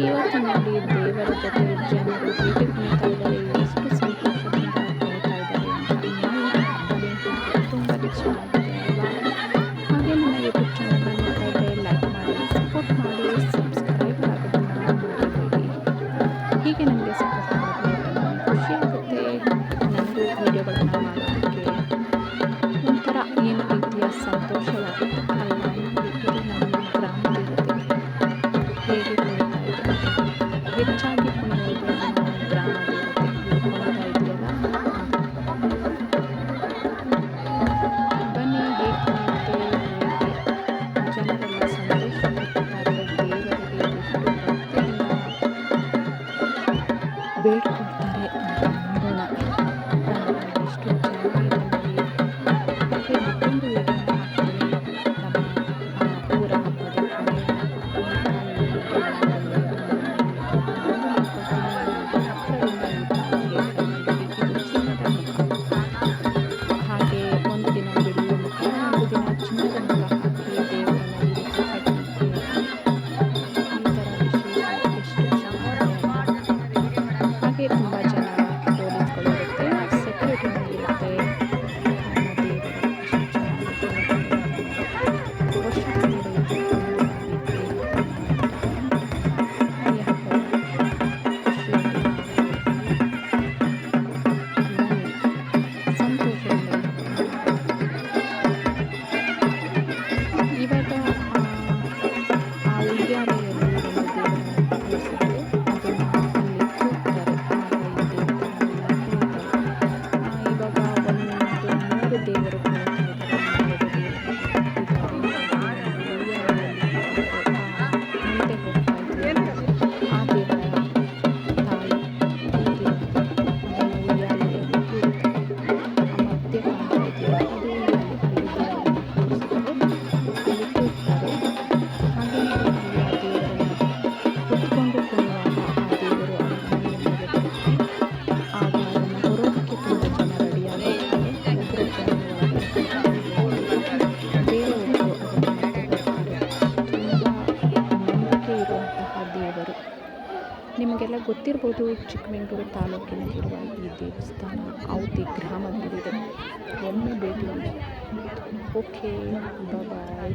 ದೇವರ ತಂಗಡಿ ದೇವರ ಜೊತೆ ver ನಿಮಗೆಲ್ಲ ಗೊತ್ತಿರ್ಬೋದು ಚಿಕ್ಕಮಂಗ್ಳೂರು ತಾಲೂಕಿನಲ್ಲಿರುವ ಈ ದೇವಸ್ಥಾನ ಔತಿ ಗ್ರಾಮದಲ್ಲಿದೆ ಒಮ್ಮೆ ಭೇಟಿ ಓಕೆ ಬಾಯ್